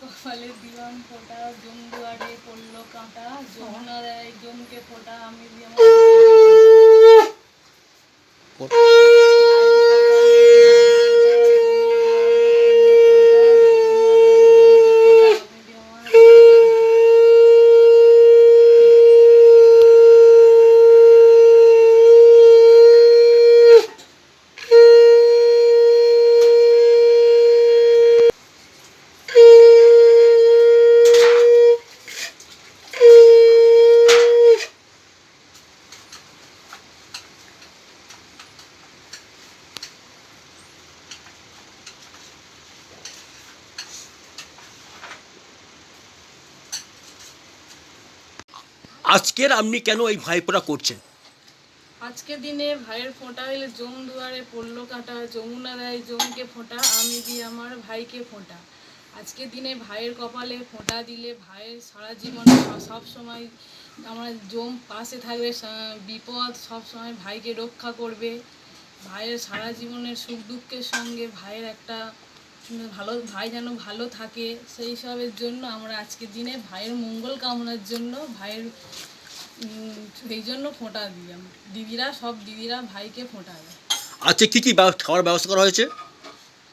কপালে দিলাম ফোঁটা জম দুয়ারে পড়ল কাঁটা যমুনা দেয় জমকে ফোঁটা আমি দিয়ে আমার আজকের আপনি কেন এই ভাইপোরা করছেন? আজকের দিনে ভাইয়ের ফোঁটা হইলে জম দুয়ারে পড়ল কাঁটা, যমুনা দেয় জমকে ফোঁটা, আমি দিই আমার ভাইকে ফোঁটা। আজকের দিনে ভাইয়ের কপালে ফোঁটা দিলে ভাইয়ের সারা জীবন সব সময় আমার জম পাশে থাকবে বিপদ সব সময় ভাইকে রক্ষা করবে। ভাইয়ের সারা জীবনের সুখ দুঃখের সঙ্গে ভাইয়ের একটা ভালো ভাই যেন ভালো থাকে সেই সবের জন্য আমরা আজকের দিনে ভাইয়ের মঙ্গল কামনার জন্য ভাইয়ের সেই জন্য ফোঁটা দিই আমরা। দিদিরা সব দিদিরা ভাইকে ফোঁটা দেয়। আজকে কি কি খাওয়ার ব্যবস্থা করা হয়েছে?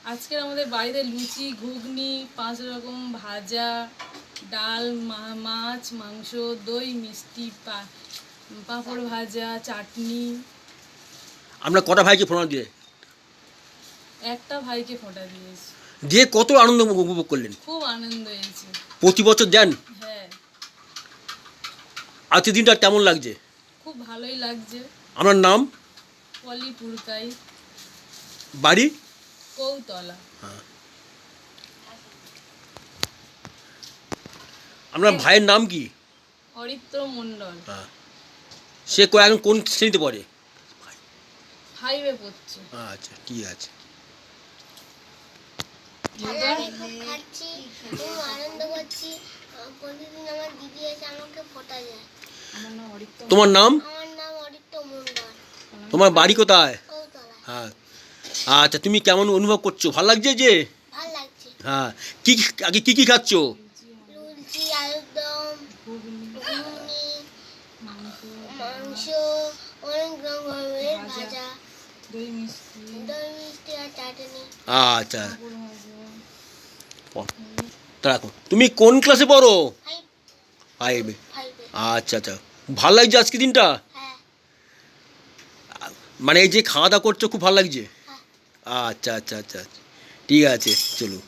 আজকে আমাদের বাড়িতে লুচি ঘুগনি পাঁচ রকম ভাজা ডাল মাছ মাংস দই মিষ্টি পা- পাঁপড় ভাজা চাটনি। আমরা কটা ভাইকে ফোঁটা দিয়ে? একটা ভাইকে ফোঁটা দিয়েছি। দিয়ে কত আনন্দ উপভোগ করলেন? খুব আনন্দ হয়েছে। প্রতি বছর দেন? হ্যাঁ। আজকের দিনটা কেমন লাগছে? খুব ভালোই লাগছে। আপনার নাম? পলি পুরকাই। বাড়ি? কৌতলা। আপনার ভাইয়ের নাম কি? অরিত্র মণ্ডল। সে কো- এখন কোন শ্রেণীতে পড়ে? ফাইভে পড়ছে। আচ্ছা ঠিক আছে? খাচ্ছি খুব আনন্দ করছি। প্রতিদিন আমার দিদি এসে আমাকে ফোটা যায় আমার নাম অরিত্র তোমার নাম? আমার নাম অরিত্য মন্ডল তোমার বাড়ি কোথায়? হ্যাঁ। আচ্ছা তুমি কেমন অনুভব করছ? ভালো লাগছে যে? ভালো লাগছে। হ্যাঁ। কি কি- আগে কি কি খাচ্ছ? লুচি আলুর দম ঘুগনি ঘুগনি মাংস মাংস অনেক রকমের ভাজা। দই মিষ্টি। দই মিষ্টি আর চাটনি। আচ্ছা। ভাজা তুমি কোন ক্লাসে পড়ো? ফাইভে আচ্ছা আচ্ছা। ভালো লাগছে আজকে দিনটা? হ্যাঁ। মানে এই যে খাওয়া দাওয়া করছ খুব ভালো লাগছে? হ্যাঁ। আচ্ছা আচ্ছা আচ্ছা আচ্ছা। ঠিক আছে চলো।